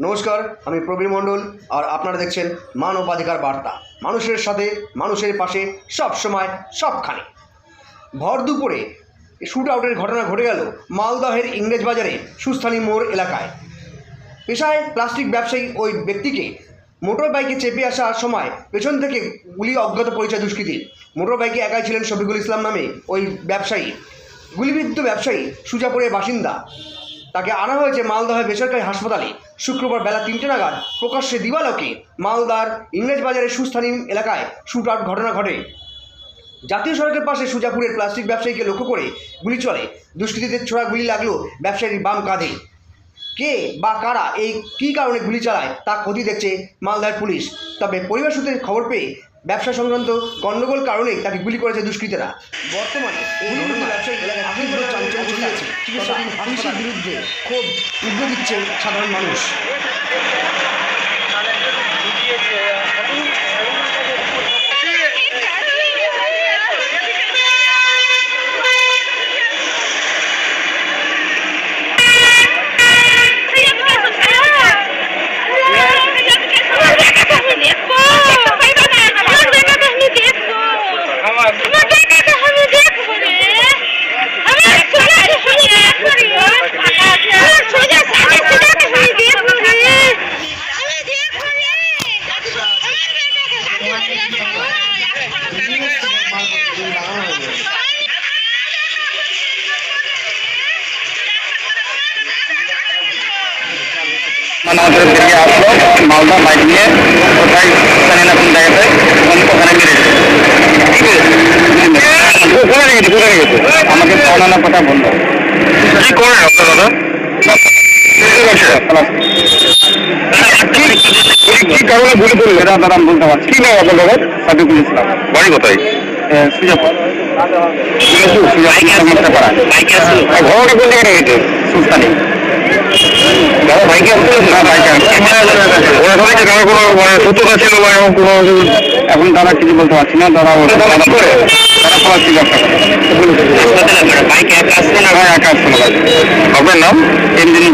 নমস্কার, আমি প্রবীর মণ্ডল, আর আপনারা দেখছেন মানবাধিকার বার্তা। মানুষের সাথে, মানুষের পাশে সব সময় সবখানে। ভর দুপুরে শ্যুট আউটের ঘটনা ঘটে গেল মালদহের ইংরেজ বাজারে সুস্থানী মোড় এলাকায়। পেশায় প্লাস্টিক ব্যবসায়ী ওই ব্যক্তিকে মোটর বাইকে চেপে আসার সময় পেছন থেকে গুলি অজ্ঞাত পরিচয় দুষ্কৃতীর মোটর বাইকে একাই ছিলেন শফিকুল ইসলাম নামে ওই ব্যবসায়ী। গুলিবিদ্ধ ব্যবসায়ী সুজাপুরের বাসিন্দা। তাকে আনা হয়েছে মালদহের বেসরকারি হাসপাতালে। শুক্রবার বেলা তিনটে নাগাদ প্রকাশ্যে দিবালোকে মালদার ইংরেজ বাজারের সুস্থানীয় এলাকায় শ্যুট আউট ঘটনা ঘটে। জাতীয় সড়কের পাশে সুজাপুরের প্লাস্টিক ব্যবসায়ীকে লক্ষ্য করে গুলি চলে। দুষ্কৃতীদের ছোড়া গুলি লাগল ব্যবসায়ীর বাম কাঁধে। কে বা কারা এই কী কারণে গুলি চালায় তা ক্ষতি দেখছে মালদার পুলিশ। তবে পরিবার সূত্রে খবর পেয়ে ব্যবসা সংক্রান্ত গণ্ডগোল কারণেই তাকে গুলি করেছে দুষ্কৃতীরা। বর্তমানে ব্যবসায়ী এলাকায় তীব্র চাঞ্চল্য ছড়িয়েছে চিকিৎসাধীন পুলিশের বিরুদ্ধে ক্ষোভ উদ্যোগ দিচ্ছে সাধারণ মানুষ। আমাদের বেরিয়ে আসলো মালদা বাইক নিয়ে কোথায় জানি না কোন জায়গাতে ওখানে মেরেছে নিয়ে গেছে নিয়ে গেছে আমাকে পাওনা কথা বলল কি করেন আপনার দাদা কি কারণে গুলি করলেন এটা আপনারা আমি বলতে পারছি কি নাম আপনার দাদা সাদিকুল ইসলাম বাড়ি কোথায় সুজাপুর সুজাপুর পাড়া ঘটনা কোন জায়গায় গেছে দাদা বাইকে আসছিল না বাইকে ওরা কোনো মানে সত্যতা ছিল কোনো এখন তারা কিছু বলতে পারছি না তারা দাদা কি করে তারা পড়াচ্ছি বাইকে একা আসছে না ভাই একা আসছে না আপনার নাম এমদিন